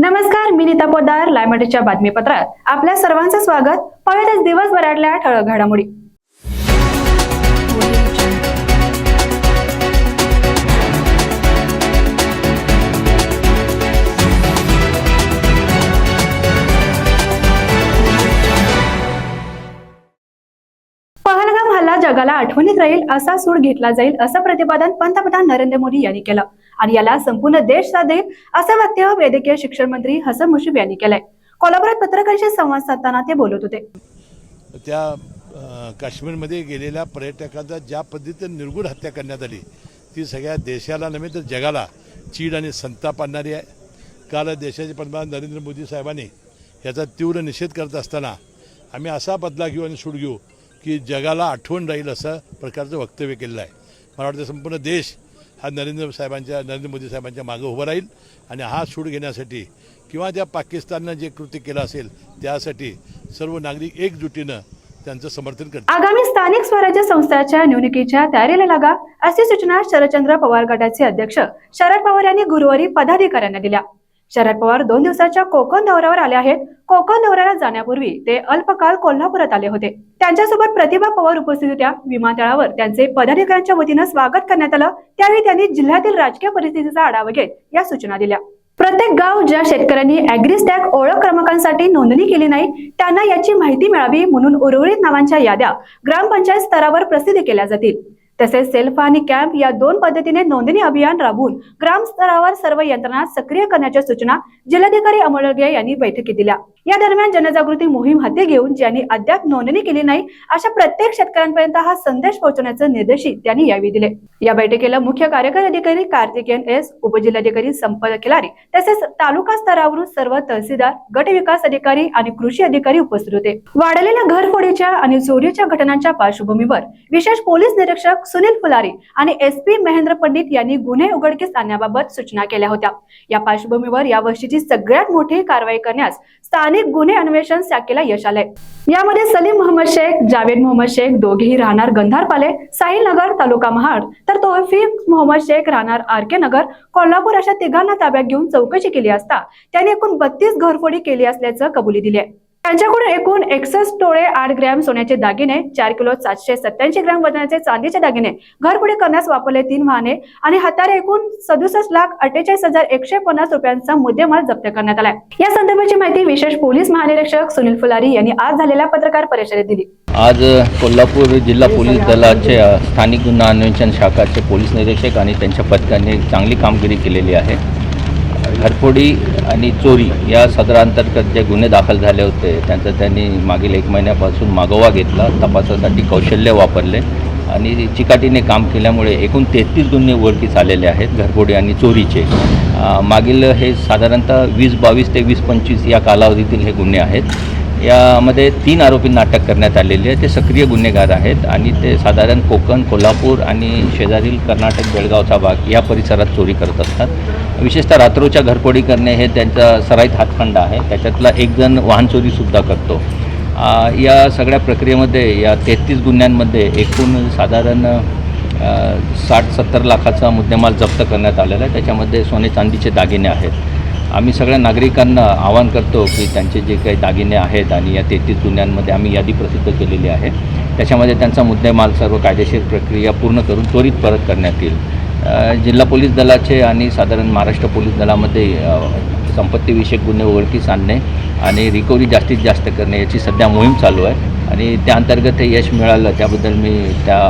नमस्कार मी नीता पोदार लायमटीच्या बातमीपत्रात. आपल्या सर्वांचं स्वागत. पाहूयातच दिवसभरातल्या ठळक घडामोडी. पहलगाम जगाला आठवणीत राहील असा सूड घेतला जाईल असं प्रतिपादन पंतप्रधान नरेंद्र मोदी यांनी केलं. आणि याला संपूर्ण देश साथ देईल असं वक्तव्य वैद्यकीय शिक्षण मंत्री हसन मुश्रीफ यांनी केलंय. कोल्हापुरात पत्रकारांशी संवाद साधताना ते बोलत होते. त्या काश्मीरमध्ये गेलेल्या पर्यटकांचा ज्या पद्धतीने निर्गुण हत्या करण्यात आली ती सगळ्या देशाला नव्हे तर जगाला चीड आणि संताप आणणारी आहे. काल देशाचे पंतप्रधान नरेंद्र मोदी साहेबांनी याचा तीव्र निषेध करत असताना आम्ही असा बदला घेऊ आणि सूड घेऊ की जगाला आठवण राहील असं प्रकारचं वक्तव्य केलेलं आहे. मला वाटतं संपूर्ण देश हा नरेंद्र साहेबांच्या नरेंद्र मोदी साहेबांच्या मागं उभं राहील. आणि हा सूड घेण्यासाठी किंवा त्या पाकिस्ताननं जे कृत्य केलं असेल त्यासाठी सर्व नागरिक एकजुटीनं त्यांचं समर्थन करतात आगामी स्थानिक स्वराज्य संस्थाच्या निवडणुकीच्या तयारीला लागा अशी सूचना शरदचंद्र पवार गटाचे अध्यक्ष शरद पवार यांनी गुरुवारी पदाधिकाऱ्यांना दिल्या. शरद पवार दोन दिवसाच्या कोकण दौऱ्यावर आले आहेत. कोकण दौऱ्याला जाण्यापूर्वी ते अल्पकाळ कोल्हापुरात आले होते. त्यांच्यासोबत प्रतिभा पवार उपस्थित होत्या. विमानतळावर त्यांचे पदाधिकाऱ्यांच्या वतीनं स्वागत करण्यात आलं. त्यावेळी त्यांनी जिल्ह्यातील राजकीय परिस्थितीचा आढावा घेत या सूचना दिल्या. प्रत्येक गाव ज्या शेतकऱ्यांनी अॅग्रिस्टॅग ओळख क्रमांकांसाठी नोंदणी केली नाही त्यांना याची माहिती मिळावी म्हणून उर्वरित नावांच्या याद्या ग्रामपंचायत स्तरावर प्रसिद्ध केल्या जातील. तसेच सेल्फ आणि कॅम्प या दोन पद्धतीने नोंदणी अभियान राबवून ग्राम स्तरावर सर्व यंत्रणा सक्रिय करण्याच्या सूचना जिल्हाधिकारी अमोल यांनी बैठकीत दिल्या. या दरम्यान जनजागृती मोहीम हाती घेऊन ज्यांनी अद्याप नोंदणी केली नाही अशा प्रत्येक शेतकऱ्यांपर्यंत हा संदेश पोहोचवण्याचे निर्देशही त्यांनी यावेळी दिले. या बैठकीला मुख्य कार्यकारी अधिकारी कार्तिकेयन एस उपजिल्हाधिकारी संपत खिलारी तसेच तालुका स्तरावरून सर्व तहसीलदार गट विकास अधिकारी आणि कृषी अधिकारी उपस्थित होते. वाढलेल्या घरफोडीच्या आणि चोरीच्या घटनांच्या पार्श्वभूमीवर विशेष पोलीस निरीक्षक सुनील फुलारी आणि एस पी महेंद्र पंडित यांनी गुन्हे उघडकीस आणण्याबाबत सूचना केल्या होत्या. या पार्श्वभूमीवर या वर्षीची सगळ्यात मोठी कारवाई करण्यास स्थानिक गुन्हे अन्वेषण शाखेला यश आलंय. यामध्ये सलीम मोहम्मद शेख जावेद मोहम्मद शेख दोघेही राहणार गंधारपाले साहिल नगर तालुका महाड तर तौफिक मोहम्मद शेख राहणार आर के नगर कोल्हापूर अशा तिघांना ताब्यात घेऊन चौकशी केली असता त्यांनी एकूण बत्तीस घरफोडी केली असल्याचं कबुली दिली आहे त्यांच्याकडून एकूण एकसष्ट टोळे आठ ग्रॅम सोन्याचे दागिने चार किलो सातशे सत्याऐंशी ग्रॅम वजनाचे चांदीचे दागिने घरफोडी करण्यास वापरले तीन वाहने आणि हातारे एकूण सदुसष्ट लाख अठ्ठेचाळीस हजार एकशे पन्नास रुपयांचा मुद्देमाल जप्त करण्यात आलाय. या संदर्भाची माहिती विशेष पोलीस महानिरीक्षक सुनील फुलारी यांनी आज झालेल्या पत्रकार परिषदेत दिली. आज कोल्हापूर जिल्हा पोलीस दलाचे स्थानिक गुन्हा अन्वेषण शाखाचे पोलीस निरीक्षक आणि त्यांच्या पथकाने चांगली कामगिरी केलेली आहे. घरफोडी आणि चोरी या सदरांतर्गत जे गुन्हे दाखल झाले होते त्यांचा त्यांनी मागील एक महिन्यापासून मागोवा घेतला तपासासाठी कौशल्य वापरले आणि चिकाटीने काम केल्यामुळे एकूण तेहतीस गुन्हे उघडकीस आलेले आहेत घरफोडी आणि चोरीचे. मागील हे साधारणतः वीस बावीस ते वीस पंचवीस या कालावधीतील हे गुन्हे आहेत. यामध्ये तीन आरोपींना अटक करण्यात आलेली आहे. ते सक्रिय गुन्हेगार आहेत आणि ते साधारण कोकण कोल्हापूर आणि शेजारील कर्नाटक बेळगावचा भाग या परिसरात चोरी करत असतात. विशेषतः रात्रोच्या घरफोडी करणे हे त्यांचा सराईत हातखंड आहे. त्याच्यातला एकजण वाहन चोरीसुद्धा करतो. या सगळ्या प्रक्रियेमध्ये या तेहतीस गुन्ह्यांमध्ये एकूण साधारण साठ सत्तर लाखाचा मुद्देमाल जप्त करण्यात आलेला आहे. त्याच्यामध्ये सोने चांदीचे दागिने आहेत. आम्ही सगळ्या नागरिकांना आवाहन करतो की त्यांचे जे काही दागिने आहेत आणि या तेहतीस गुन्ह्यांमध्ये आम्ही यादी प्रसिद्ध केलेली आहे. त्याच्यामध्ये त्यांचा मुद्देमाल सर्व कायदेशीर प्रक्रिया पूर्ण करून त्वरित परत करण्यात येईल. जिल्हा पोलीस दलाचे आणि साधारण महाराष्ट्र पोलीस दलामध्ये संपत्तीविषयक गुन्हे उघडकीस आणणे आणि रिकव्हरी जास्तीत जास्त करणे याची सध्या मोहीम चालू आहे. आणि त्या अंतर्गत हे यश मिळालं त्याबद्दल मी त्या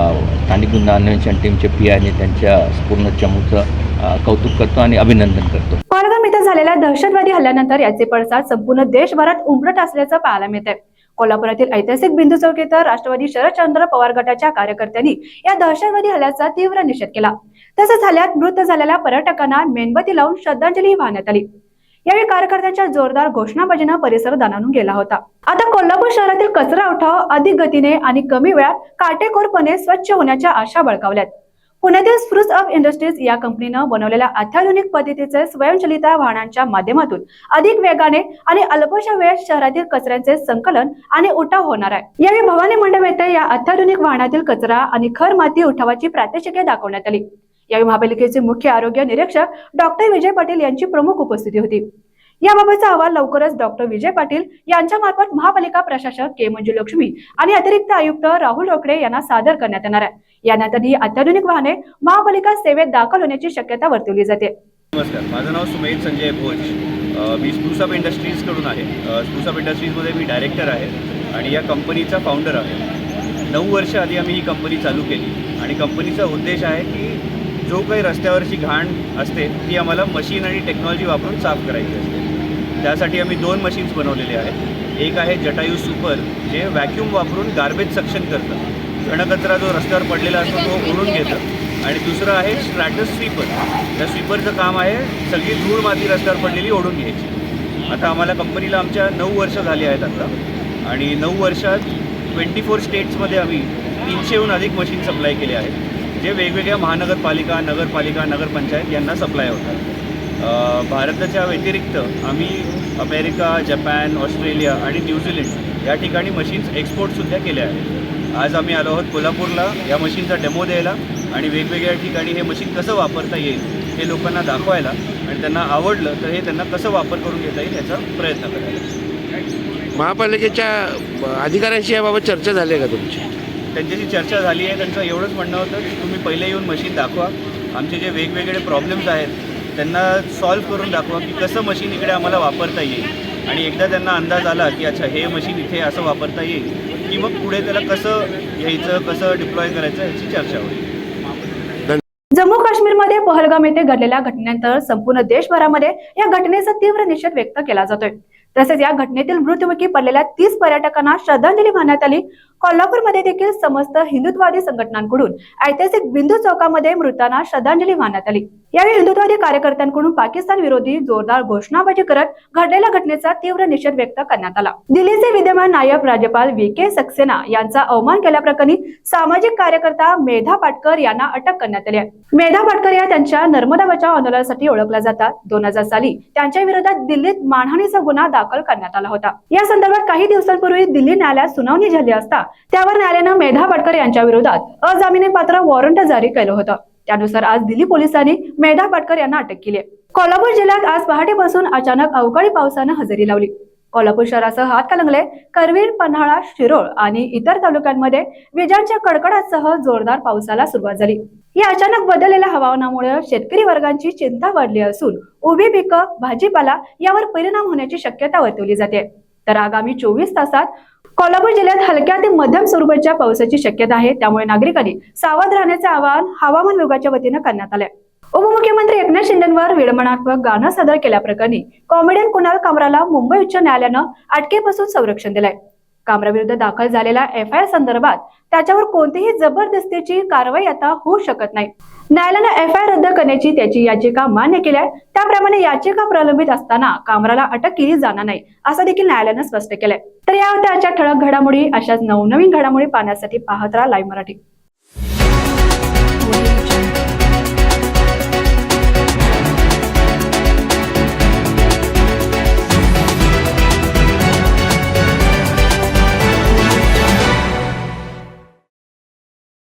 स्थानिक गुन्हा अन्वेषण टीमचे पी आणि त्यांच्या पूर्ण चमूचं कौतुक करतो आणि अभिनंदन करतो. पहलगाम इथं झालेल्या दहशतवादी हल्ल्यानंतर याचे पडसाद संपूर्ण देशभरात उमटत असल्याचं पाहायला मिळत आहे कोल्हापुरातील ऐतिहासिक बिंदू चौक इथं राष्ट्रवादी शरदचंद्र पवार गटाच्या कार्यकर्त्यांनी या दहशतवादी हल्ल्याचा तीव्र निषेध केला. तसंच हल्ल्यात मृत झालेल्या पर्यटकांना मेणबत्ती लावून श्रद्धांजली वाहण्यात आली. यावेळी कार्यकर्त्यांच्या जोरदार घोषणाबाजीनं परिसर दानावून गेला होता. आता कोल्हापूर शहरातील कचरा उठाव अधिक गतीने आणि कमी वेळात काटेकोरपणे स्वच्छ होण्याच्या आशा बळकावल्यात. पुण्यातील स्प्रूस ऑफ इंडस्ट्रीज या कंपनीनं बनवलेल्या अत्याधुनिक पद्धतीचे स्वयंचलित वाहनांच्या माध्यमातून अधिक वेगाने आणि अल्पशा वेळात शहरातील कचऱ्यांचे संकलन आणि उठाव होणार आहे. यावेळी भवानी मंडप येथे या अत्याधुनिक वाहनातील कचरा आणि खर माती उठावाची प्रात्यक्षिके दाखवण्यात आली. यावेळी महापालिकेचे मुख्य आरोग्य निरीक्षक डॉक्टर विजय पाटील यांची प्रमुख उपस्थिती होती. याबाबतचा अहवाल लवकरच डॉक्टर विजय पाटील यांच्या मार्फत महापालिका प्रशासक के. मंजुलक्ष्मी आणि अतिरिक्त आयुक्त राहुल रोकडे यांना सादर करण्यात येणार आहे. यानंतर ही अत्याधुनिक वाहने महापालिका सेवेत दाखल होण्याची शक्यता वर्तवली जाते. नमस्कार. माझं नाव सुमेध संजय भोज. मी मी स्पूसअप इंडस्ट्रीजकडून आहे. स्पूस स्पूसअप इंडस्ट्रीजमध्ये मी डायरेक्टर आहे आणि या कंपनीचा फाउंडर आहे. नऊ वर्ष आधी आम्ही ही कंपनी चालू केली. आणि कंपनीचा उद्देश आहे की जो काही रस्त्यावरची घाण असते ती आम्हाला मशीन आणि टेक्नॉलॉजी वापरून साफ करायची असते. त्यासाठी आम्ही दोन मशीन्स बनवलेले आहेत. एक आहे जटायू सुपर जे व्हॅक्यूम वापरून गार्बेज सक्शन करतं. घणकचरा जो रस्त्यावर पडलेला असतो तो ओढून घेतं. आणि दुसरं आहे स्ट्रॅटस स्वीपर त्या स्वीपरचं काम आहे सगळी धूळ माती रस्त्यावर पडलेली ओढून घ्यायची. आता आम्हाला कंपनीला आमच्या नऊ वर्ष झाली आहेत आता. आणि नऊ वर्षात ट्वेंटी फोर स्टेट्समध्ये आम्ही तीनशेहून अधिक मशीन सप्लाय केले आहेत. जे वेगवेगळ्या महानगरपालिका नगरपालिका नगरपंचायत यांना सप्लाय होतात. भारताच्या व्यतिरिक्त आम्ही अमेरिका जपान ऑस्ट्रेलिया आणि न्यूझीलंड या ठिकाणी मशीन्स एक्सपोर्टसुद्धा केल्या आहेत. आज आम्ही आलो आहोत कोल्हापूरला या मशीनचा डेमो द्यायला आणि वेगवेगळ्या ठिकाणी हे मशीन कसं वापरता येईल हे लोकांना दाखवायला आणि त्यांना आवडलं तर हे त्यांना कसं वापर करून घेता येईल याचा प्रयत्न करायला. महापालिकेच्या अधिकाऱ्यांशी याबाबत चर्चा झाली आहे का तुमची? त्यांच्याशी चर्चा झाली आहे. त्यांचं एवढंच म्हणणं होतं की तुम्ही पहिले येऊन मशीन दाखवा. आमचे जे वेगवेगळे प्रॉब्लेम्स आहेत त्यांना सॉल्व्ह करून दाखवा की कसं मशीन इकडे आम्हाला वापरता येईल. आणि एकदा त्यांना अंदाज आला की अच्छा हे मशीन इथे असं वापरता येईल की मग पुढे त्याला कसं घ्यायचं कसं डिप्लॉय करायचं याची चर्चा होईल. जम्मू काश्मीरमध्ये पहलगाम येथे घडलेल्या घटनेनंतर संपूर्ण देशभरामध्ये या घटनेचा तीव्र निषेध व्यक्त केला जातोय. तसेच या घटनेतील मृत्युमुखी पडलेल्या तीस पर्यटकांना श्रद्धांजली वाहण्यात आली. कोल्हापूरमध्ये देखील समस्त हिंदुत्ववादी संघटनांकडून ऐतिहासिक बिंदू चौकामध्ये मृतांना श्रद्धांजली वाहण्यात आली. यावेळी हिंदुत्ववादी कार्यकर्त्यांकडून पाकिस्तान विरोधी जोरदार घोषणाबाजी करत घडलेल्या घटनेचा तीव्र निषेध व्यक्त करण्यात आला. दिल्लीचे विद्यमान नायब राज्यपाल व्ही के सक्सेना यांचा अवमान केल्याप्रकरणी सामाजिक कार्यकर्ता मेधा पाटकर यांना अटक करण्यात आली आहे. मेधा पाटकर या त्यांच्या नर्मदा बचाव आंदोलनासाठी ओळखल्या जातात. दोन हजार साली त्यांच्या विरोधात दिल्लीत मानहानीचा गुन्हा दाखल करण्यात आला होता. या संदर्भात काही दिवसांपूर्वी दिल्ली न्यायालयात सुनावणी झाली असता त्यावर न्यायालयानं मेधा पाटकर यांच्या विरोधात अजामिनीपात्र वॉरंट जारी केलं होतं. त्यानुसार आज दिल्ली पोलिसांनी मेधा पाटकर यांना अटक केली आहे. कोल्हापूर जिल्ह्यात आज पहाटेपासून अचानक अवकाळी पावसानं हजेरी लावली. कोल्हापूर शहरासह हातकलंगले करवीर पन्हाळा शिरोळ आणि इतर तालुक्यांमध्ये विजांच्या कडकडासह जोरदार पावसाला सुरुवात झाली. या अचानक बदललेल्या हवामानामुळे शेतकरी वर्गांची चिंता वाढली असून उभी पिकं भाजीपाला यावर परिणाम होण्याची शक्यता वर्तवली जाते. तर आगामी चोवीस तासात कोल्हापूर जिल्ह्यात हलक्या ते मध्यम स्वरूपाच्या पावसाची शक्यता आहे. त्यामुळे नागरिकांनी सावध राहण्याचे आवाहन हवामान विभागाच्या वतीनं करण्यात आलंय. उपमुख्यमंत्री एकनाथ शिंदेवर विडंबनात्मक गाणं सादर केल्याप्रकरणी कॉमेडियन कुणाल कामराला मुंबई उच्च न्यायालयानं अटकेपासून संरक्षण दिलंय. कामराविरुद्ध दाखल झालेल्या एफ आय आर संदर्भात त्याच्यावर कोणतीही जबरदस्तीची कारवाई आता होऊ शकत नाही. न्यायालयानं एफ आय रद्द करण्याची त्याची याचिका मान्य केल्या त्याप्रमाणे याचिका प्रलंबित असताना कामराला अटक केली जाणार नाही असं देखील न्यायालयानं स्पष्ट केलंय. तर या होत्या आजच्या ठळक घडामोडी. अशाच नवनवीन घडामोडी पाहण्यासाठी पाहत राहा लाईव्ह मराठी.